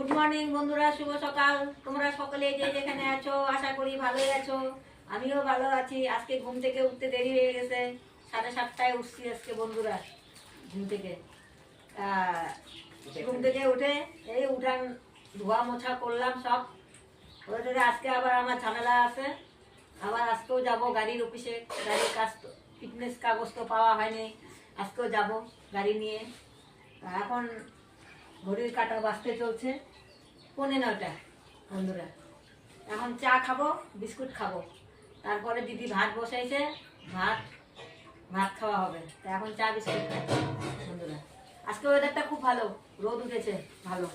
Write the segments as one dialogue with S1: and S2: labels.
S1: Good morning বন্ধুরা, শুভ সকাল। তোমরা সকলে যে যেখানে আছো, আশা করি ভালোই আছো। আমিও ভালো আছি। আজকে ঘুম থেকে উঠতে দেরি হয়ে গেছে। সাড়ে সাতটায় উঠছি আজকে বন্ধুরা, ঘুম থেকে। ঘুম থেকে উঠে এই উঠান, ধোয়া মোছা করলাম সব। ওদের আজকে আবার আমার ঝামেলা আছে। আবার আজকেও যাব গাড়ির অফিসে। গাড়ির কাজ ফিটনেস কাগজ তো পাওয়া হয়নি। আজকেও যাব গাড়ি নিয়ে। এখন ঘড়ির কাটা বাঁচতে চলছে। পৌনে নয়টা বন্ধুরা। এখন চা খাব বিস্কুট খাব। তারপরে দিদি ভাত বসাইছে ভাত ভাত খাওয়া হবে। তা এখন চা বিস্কুট খাচ্ছি বন্ধুরা। আজকে ওয়েদারটা খুব ভালো রোদ উঠেছে ভালো।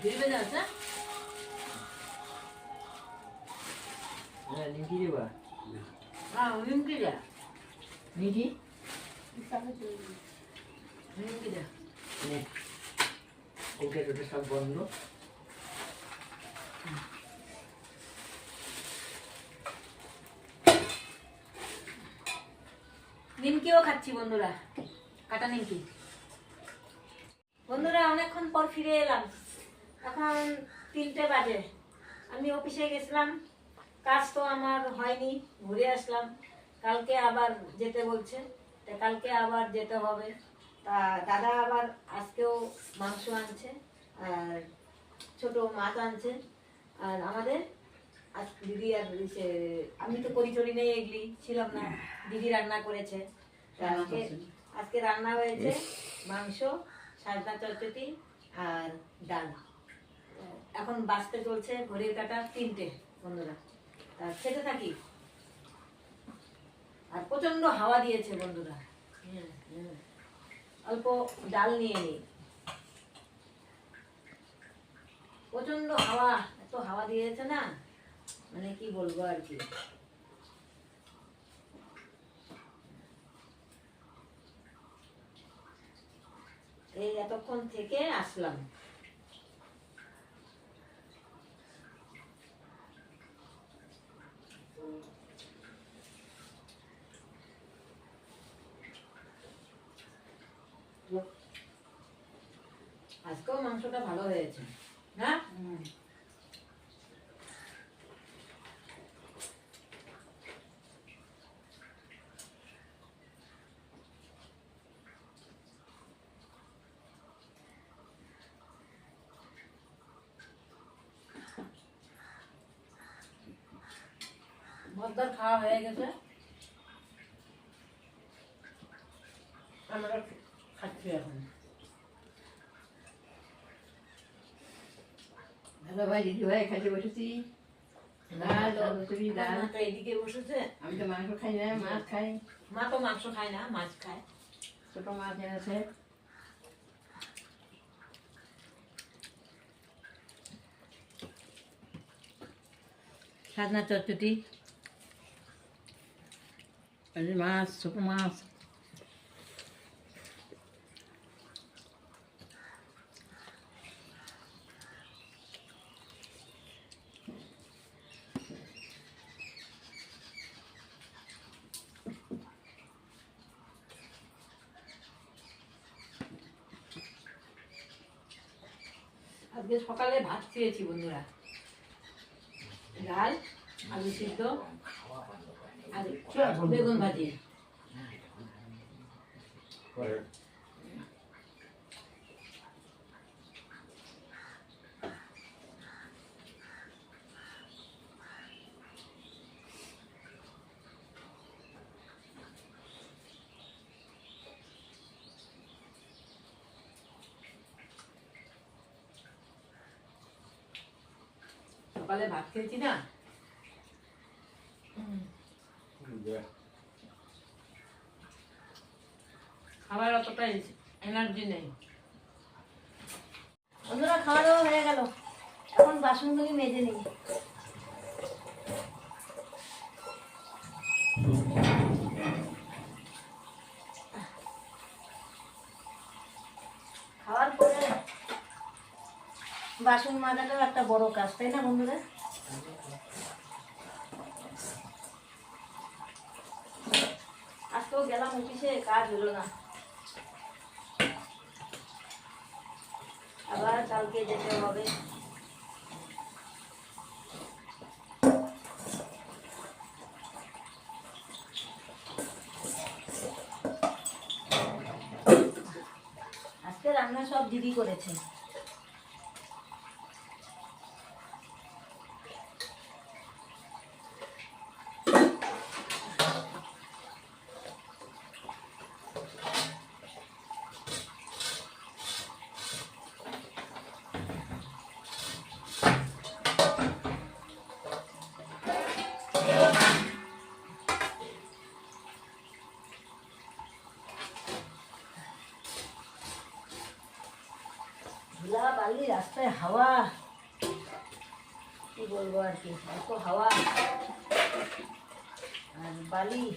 S1: দুই বেজে আছে
S2: নিমকি দেবা।
S1: হ্যাঁ নিমকি যা
S2: নিমকি?
S1: নিমকিও খাচ্ছি বন্ধুরা। কাটা নিমকি। বন্ধুরা, অনেকক্ষণ পর ফিরে এলাম। এখন তিনটে বাজে। আমি অফিসে গেছিলাম। কাজ তো আমার হয়নি, ঘুরে আসলাম। কালকে আবার যেতে বলছে। কালকে আবার যেতে হবে। তা দাদা আবার আজকেও মাংস আনছে আর ছোট মাছ আনছে। আর আমাদের আজ দিদি আর সে আমি তো করি নেই এগুলি ছিলাম না। দিদি রান্না করেছে। আজকে আজকে রান্না হয়েছে মাংস সাজনা চচ্চটি আর ডাল। এখন বাঁচতে চলছে ঘড়ির কাটা তিনটে বন্ধুরা। তা খেতে থাকি? আর প্রচণ্ড হাওয়া দিয়েছে বন্ধুরা। অল্প ডাল নিয়ে নিই প্রচণ্ড হাওয়া, এত হাওয়া দিয়েছে না মানে কি বলব আর কি। এই এতক্ষণ থেকে আসলাম আজকেও মাংসটা ভালো হয়েছে। হ্যাঁ? খাওয়া হয়ে গেছে। আমরা খাচ্ছি এখন।
S2: ভাই দিদি ভাই খাইতে বসেছি
S1: এদিকে বসেছে।
S2: আমি তো মাংস খাই না মাছ খাই।
S1: মা তো মাংস খায় না মাছ খায়।
S2: ছোট মাছ এনেছে
S1: সাজনা চচ্চটি
S2: মাছ ছোট মাছ।
S1: আজকে সকালে ভাত খেয়েছি বন্ধুরা। ডাল আলু সিদ্ধ আর বেগুন ভাজি। সকালে ভাত খেয়েছি না? খাবার অতটা এনার্জি নেই। বন্ধুরা খাওয়া দাওয়া হয়ে গেল। এখন বাসনগুলি মেজে নিই। খাওয়ার পরে বাসন মাজাটাও একটা বড় কাজ, তাই না বন্ধুরা? আজকেও গেলাম অফিসে, কাজ হলো না। আবার কালকে যেতে হবে। আজকে রান্না সব দিদি করেছে। ধুলা বালি, রাস্তায় হাওয়া। কি বলব আর কি? এত হাওয়া। আর বালি,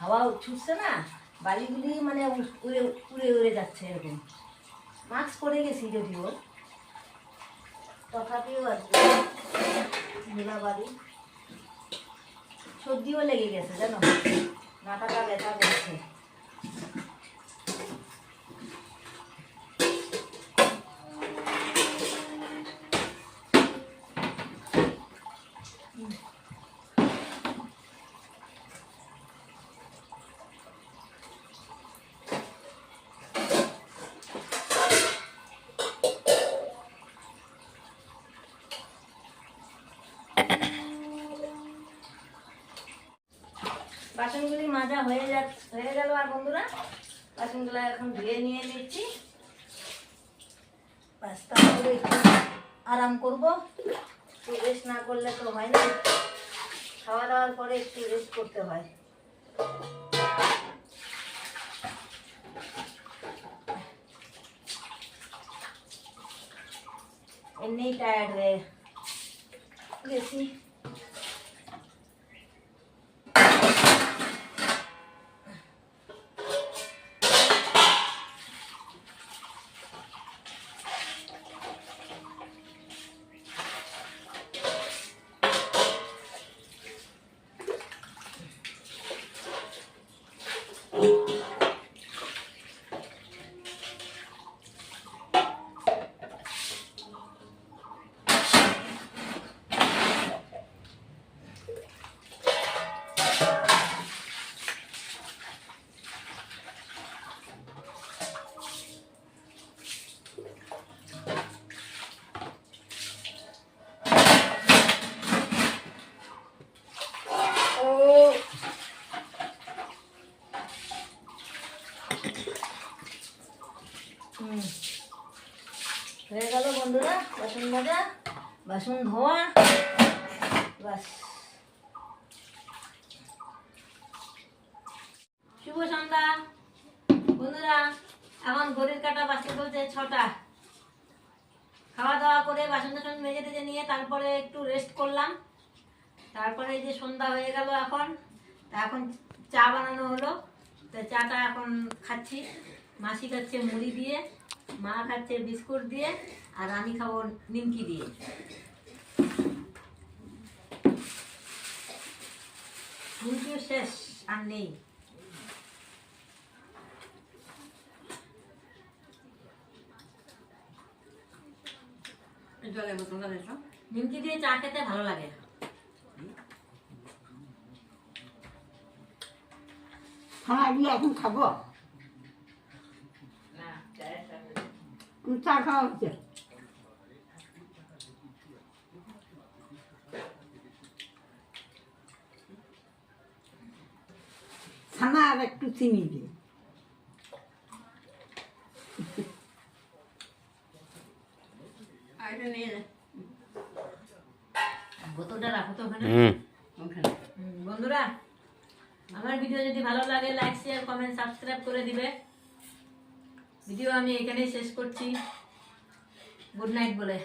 S1: হাওয়া ছুটছে না, বালিগুলি মানে উড়- উড়ে উড়ে যাচ্ছে এরকম। মাস্ক পরে গেছি যদিও। তথাপিও আর কি ধুলা বালি। সর্দিও লেগে গেছে, জানো? মাথাটা ব্যথা করছে। বাসনগুলি মাজা হয়ে যা হয়ে গেল আর বন্ধুরা, বাসনগুলো এখন ধুয়ে নিয়ে নিচ্ছি। ব্যাস তারপরে একটু আরাম করব। একটু রেস্ট না করলে তো হয় না। খাওয়া দাওয়ার পরে একটু রেস্ট করতে হয়। এমনিই টায়ার্ড হয়ে গেছি। বাসন ধোয়া বাস শুভ সন্ধ্যা। বন্ধুরা, এখন ঘড়ির কাটা বাসতে চলছে ছটা। খাওয়া দাওয়া করে বাসন টাসন মেজে টেজে নিয়ে তারপরে একটু রেস্ট করলাম। তারপরে যে সন্ধ্যা হয়ে গেল এখন। তা এখন চা বানানো হলো। তো চাটা এখন খাচ্ছি। মাসি খাচ্ছে মুড়ি দিয়ে, মা খাচ্ছে বিস্কুট দিয়ে, আর আমি খাব নিমকি দিয়ে। নিমকিও শেষ আর নেই নিমকি দিয়ে চা খেতে ভালো লাগে।
S3: হ্যাঁ এগুলো এখন খাব। আমি চা খাওয়া হচ্ছে। আর একটু চিনি দিই।
S1: বন্ধুরা আমার ভিডিও যদি ভালো লাগে লাইক শেয়ার কমেন্ট সাবস্ক্রাইব করে দিবে। ভিডিও আমি এখানেই শেষ করছি। গুড নাইট বলে।